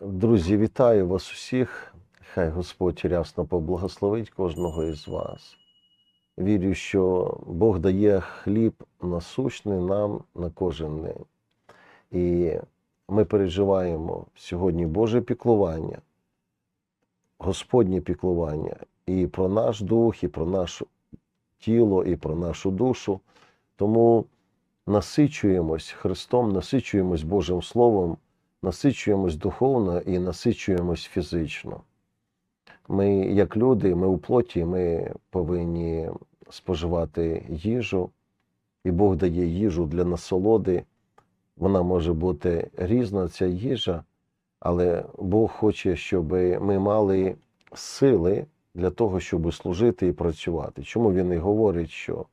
Друзі, вітаю вас усіх. Хай Господь рясно поблагословить кожного із вас. Вірю, що Бог дає хліб насущний нам на кожен день. І ми переживаємо сьогодні Боже піклування, Господнє піклування і про наш дух, і про наше тіло, і про нашу душу. Тому насичуємось Христом, насичуємось Божим Словом насичуємось духовно і насичуємось фізично. Ми, як люди, ми у плоті, ми повинні споживати їжу, і Бог дає їжу для насолоди. Вона може бути різна, ця їжа, але Бог хоче, щоб ми мали сили для того, щоб служити і працювати. Чому він і говорить, що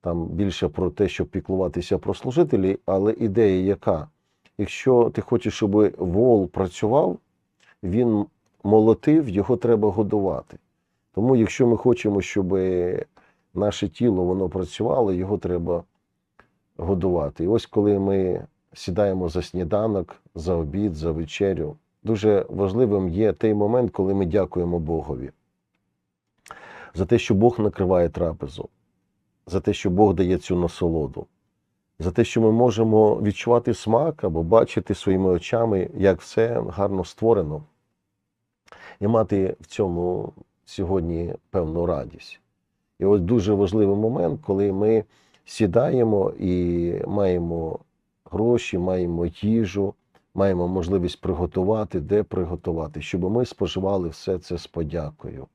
там більше про те, щоб піклуватися про служителі, але ідея яка? Якщо ти хочеш, щоб вол працював, він молотив, його треба годувати. Тому, якщо ми хочемо, щоб наше тіло воно працювало, його треба годувати. І ось коли ми сідаємо за сніданок, за обід, за вечерю, дуже важливим є той момент, коли ми дякуємо Богові за те, що Бог накриває трапезу, за те, що Бог дає цю насолоду за те, що ми можемо відчувати смак або бачити своїми очами, як все гарно створено, і мати в цьому сьогодні певну радість. І ось дуже важливий момент, коли ми сідаємо і маємо гроші, маємо їжу, маємо можливість приготувати, де приготувати, щоб ми споживали все це з подякою.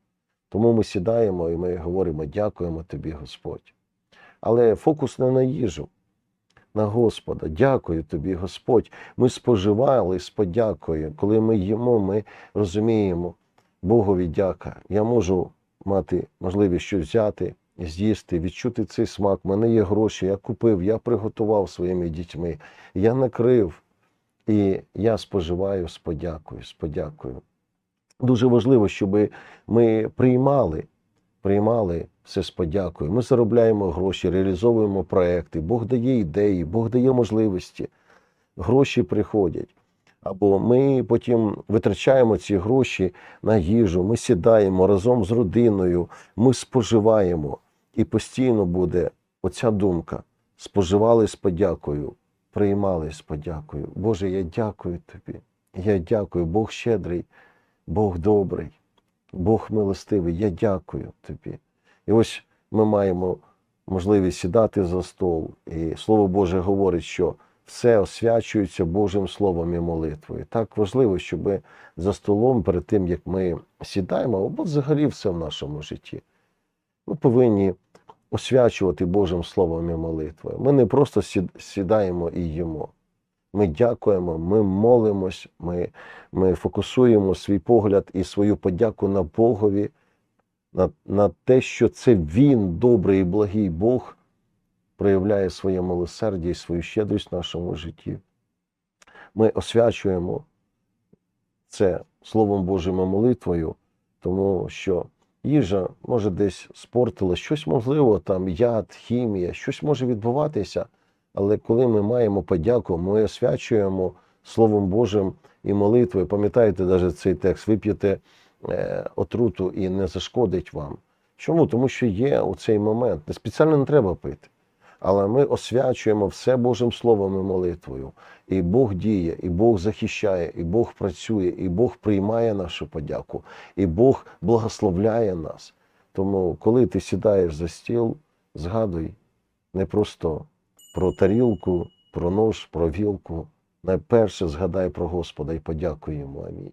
Тому ми сідаємо і ми говоримо дякуємо тобі, Господь. Але фокус не на їжу на Господа. Дякую тобі, Господь. Ми споживали з подякою. Коли ми їмо, ми розуміємо, Богові дяка. Я можу мати можливість щось взяти, з'їсти, відчути цей смак. У мене є гроші, я купив, я приготував своїми дітьми, я накрив. І я споживаю з подякою, з подякою. Дуже важливо, щоб ми приймали, приймали все з подякою. Ми заробляємо гроші, реалізовуємо проекти, Бог дає ідеї, Бог дає можливості. Гроші приходять. Або ми потім витрачаємо ці гроші на їжу, ми сідаємо разом з родиною, ми споживаємо. І постійно буде оця думка: споживали з подякою, приймали з подякою. Боже, я дякую тобі. Я дякую, Бог щедрий, Бог добрий, Бог милостивий. Я дякую тобі. І ось ми маємо можливість сідати за стол, і Слово Боже говорить, що все освячується Божим Словом і молитвою. Так важливо, щоб за столом, перед тим як ми сідаємо, або взагалі все в нашому житті, ми повинні освячувати Божим Словом і молитвою. Ми не просто сідаємо і їмо. Ми дякуємо, ми молимось, ми, ми фокусуємо свій погляд і свою подяку на Богові на, на те, що це Він, добрий і благий Бог, проявляє своє милосердя і свою щедрість в нашому житті. Ми освячуємо це Словом Божим і молитвою, тому що їжа може десь спортила, щось можливо, там яд, хімія, щось може відбуватися. Але коли ми маємо подяку, ми освячуємо Словом Божим і молитвою. Пам'ятаєте навіть цей текст, вип'єте отруту і не зашкодить вам. Чому? Тому що є у цей момент. Не спеціально не треба пити. Але ми освячуємо все Божим Словом і молитвою. І Бог діє, і Бог захищає, і Бог працює, і Бог приймає нашу подяку, і Бог благословляє нас. Тому, коли ти сідаєш за стіл, згадуй не просто про тарілку, про нож, про вілку. Найперше згадай про Господа і подякуй йому. Амінь.